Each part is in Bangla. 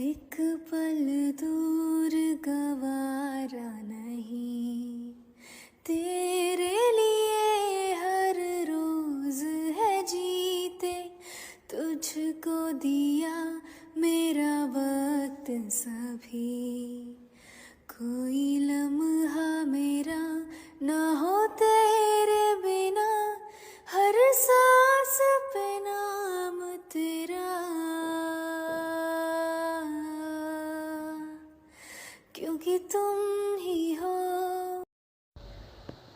एक पल दूर गवारा नहीं। तेरे लिए हर रोज है जीते। तुझको दिया मेरा वक्त सभी। कोई क्योंकि तुम ही हो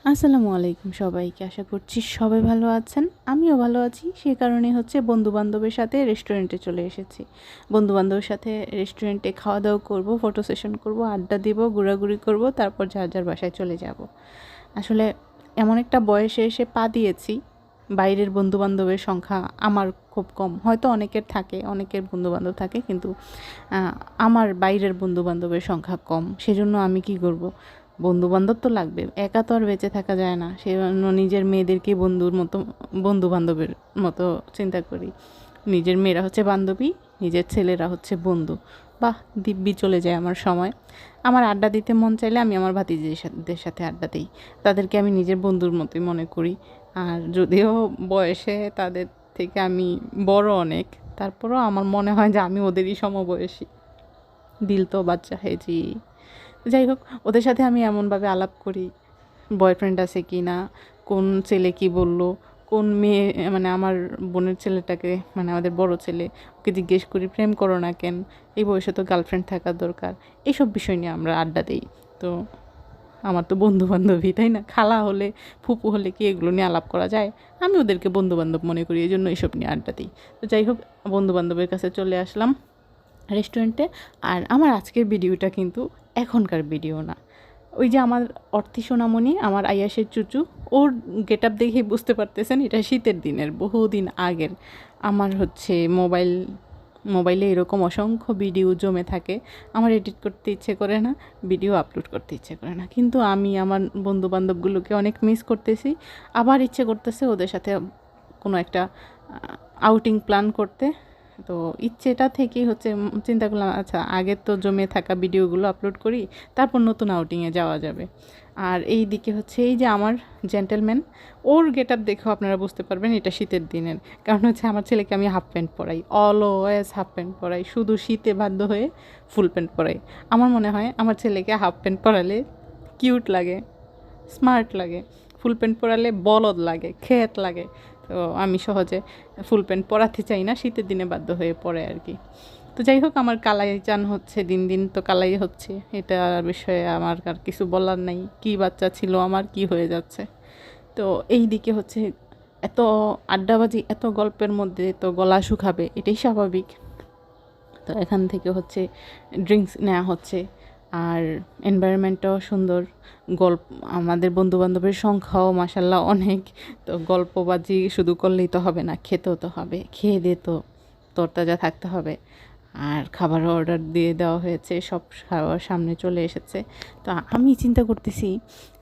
আসসালামু আলাইকুম সবাইকে আশা করছি সবাই ভালো আছেন আমিও ভালো আছি সে কারণে হচ্ছে বন্ধু বান্ধবের সাথে রেস্টুরেন্টে চলে এসেছি বন্ধু বান্ধবের সাথে রেস্টুরেন্টে খাওয়া দাওয়া করব ফটো সেশন করব আড্ডা দিব ঘোরাঘুরি করব তারপর যার যার বাসায় চলে যাব আসলে এমন একটা বয়সে এসে পা দিয়েছি বাইরের বন্ধু বান্ধবের সংখ্যা আমার খুব কম। হয়তো অনেকের থাকে, অনেকের বন্ধু বান্ধব থাকে, কিন্তু আমার বাইরের বন্ধু বান্ধবের সংখ্যা কম। সেজন্য আমি কি করব? বন্ধু বান্ধব তো লাগবে, একা তো আর বেঁচে থাকা যায় না। সেই জন্য নিজের মেয়েদেরকে বন্ধুর মতো বন্ধু বান্ধবের মতো চিন্তা করি। নিজের মেয়েরা হচ্ছে বান্ধবী, নিজের ছেলেরা হচ্ছে বন্ধু। বাহ, দিব্যি চলে যায় আমার সময়। আমার আড্ডা দিতে মন চাইলে আমি আমার ভাতিজিদের সাথে আড্ডা দিই। তাদেরকে আমি নিজের বন্ধুর মতোই মনে করি। আর যদিও বয়সে তাদের থেকে আমি বড় অনেক, তারপরেও আমার মনে হয় যে আমি ওদেরই সমবয়সী। দিল তো বাচ্চা হেজি যাই হোক, ওদের সাথে আমি এমনভাবে আলাপ করি, বয়ফ্রেন্ড আছে কি না কোন ছেলে কি বলল কোন মেয়ে মানে আমার বোনের ছেলেটাকে মানে আমাদের বড় ছেলে, ওকে জিজ্ঞেস করি, প্রেম করো না কেন? এই বয়সে তো গার্লফ্রেন্ড থাকা দরকার। এইসব বিষয় নিয়ে আমরা আড্ডা দিই। তো আমার তো বন্ধু বান্ধবী তাই না? খালা হলে, ফুপু হলে কি এগুলো নিয়ে আলাপ করা যায়? আমি ওদেরকে বন্ধু বান্ধব মনে করি এই জন্য এইসব নিয়ে আড্ডা দিই। তো যাই হোক বন্ধু বান্ধবের কাছে চলে আসলাম রেস্টুরেন্টে আর আমার আজকের ভিডিওটা কিন্তু এখনকার ভিডিও না। ওই যে আমার অর্থি সোনামণি, আমার আয়াসের চুচু ওর গেট আপ দেখে বুঝতে পারতেছেন, এটা শীতের দিনের, বহুদিন আগের। আমার হচ্ছে মোবাইল, মোবাইলে এরকম অসংখ্য ভিডিও জমে থাকে, আমার এডিট করতে ইচ্ছে করে না, ভিডিও আপলোড করতে ইচ্ছে করে না। কিন্তু আমি আমার বন্ধু বান্ধবগুলোকে অনেক মিস করতেছি, আবার ইচ্ছে করতেছে ওদের সাথে কোনো একটা আউটিং প্ল্যান করতে। তো ইচ্ছেটা থেকেই হচ্ছে চিন্তা করলাম আচ্ছা আগের তো জমে থাকা ভিডিওগুলো আপলোড করি, তারপর নতুন আউটিংয়ে যাওয়া যাবে। আর এই দিকে হচ্ছে, এই যে আমার জেন্টেলম্যান ওর গেট আপ দেখেও আপনারা বুঝতে পারবেন এটা শীতের দিনের। কারণ হচ্ছে আমার ছেলেকে আমি হাফ প্যান্ট পরাই অলওয়েজ হাফ প্যান্ট পরাই, শুধু শীতে বাধ্য হয়ে ফুল প্যান্ট পরাই। আমার মনে হয় আমার ছেলেকে হাফ প্যান্ট পরালে কিউট লাগে স্মার্ট লাগে ফুল প্যান্ট পরালে বলদ লাগে ক্ষেত লাগে। তো আমি সহজে ফুল প্যান্ট পরাতে চাই না, শীতের দিনে বাধ্য হয়ে পড়ে আর কি। তো যাই হোক, আমার কালাই চান হচ্ছে, দিন দিন তো কালাই হচ্ছে। এটা বিষয়ে আমার আর কিছু বলার নাই, কি বাচ্চা ছিল, আমার কি হয়ে যাচ্ছে। তো এই দিকে হচ্ছে, এত আড্ডাবাজি, এত গল্পের মধ্যে তো গলা শুকাবে, এটাই স্বাভাবিক। তো এখান থেকে হচ্ছে ড্রিঙ্কস নেওয়া হচ্ছে। আর এনভায়রনমেন্টটাও সুন্দর। গল্প, আমাদের বন্ধু বান্ধবের সংখ্যাও মাসাল্লাহ অনেক। তো গল্পবাজি শুধু করলেই তো হবে না, খেতেও তো হবে। খেয়ে দিয়ে তো তরতাজা থাকতে হবে। আর খাবার অর্ডার দিয়ে দেওয়া হয়েছে, সব খাবার সামনে চলে এসেছে। তো আমি চিন্তা করতেছি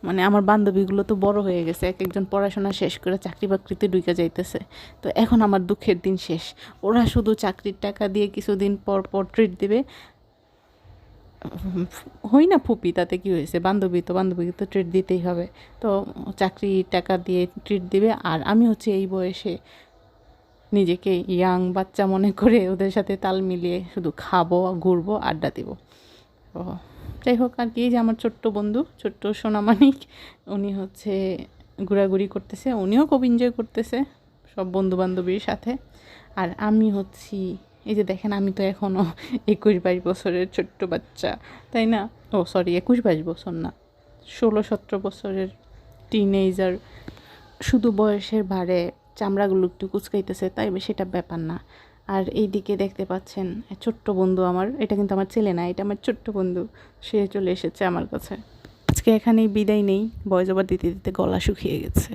মানে আমার বান্ধবীগুলো তো বড় হয়ে গেছে, এক একজন পড়াশোনা শেষ করে চাকরি বাকরিতে ঢুকে যাইতেছে। তো এখন আমার দুঃখের দিন শেষ। ওরা শুধু চাকরির টাকা দিয়ে কিছুদিন পর পর ট্রিট দেবে হই না ফুপি, তাতে কি হয়েছে? বান্ধবী তো, বান্ধবীকে তো ট্রিট দিতেই হবে। তো চাকরি টাকা দিয়ে ট্রিট দিবে, আর আমি হচ্ছে এই বয়সে নিজেকে ইয়াং বাচ্চা মনে করে ওদের সাথে তাল মিলিয়ে শুধু খাব, ঘুরবো, আড্ডা দিব। তো যাই হোক, আর কি যে আমার ছোট্ট বন্ধু, ছোট্ট সোনামানিক উনি হচ্ছে ঘোরাঘুরি করতেছে, উনিও খুব এনজয় করতেছে, সব বন্ধু বান্ধবীর সাথে। আর আমি হচ্ছি এই যে দেখেন, আমি তো এখনও একুশ বাইশ বছরের ছোট্ট বাচ্চা, তাই না? ও সরি একুশ বাইশ বছর না, ষোলো সতেরো বছরের টিনেজার শুধু বয়সের ভারে চামড়াগুলো একটু কুচকাইতেছে, তাই সেটা ব্যাপার না। আর এই দিকে দেখতে পাচ্ছেন ছোট্ট বন্ধু আমার, এটা কিন্তু আমার ছেলে না, এটা আমার ছোট্ট বন্ধু, সে চলে এসেছে আমার কাছে। আজকে এখানেই বিদায় নেই বয়স দিতে দিতে গলা শুকিয়ে গেছে।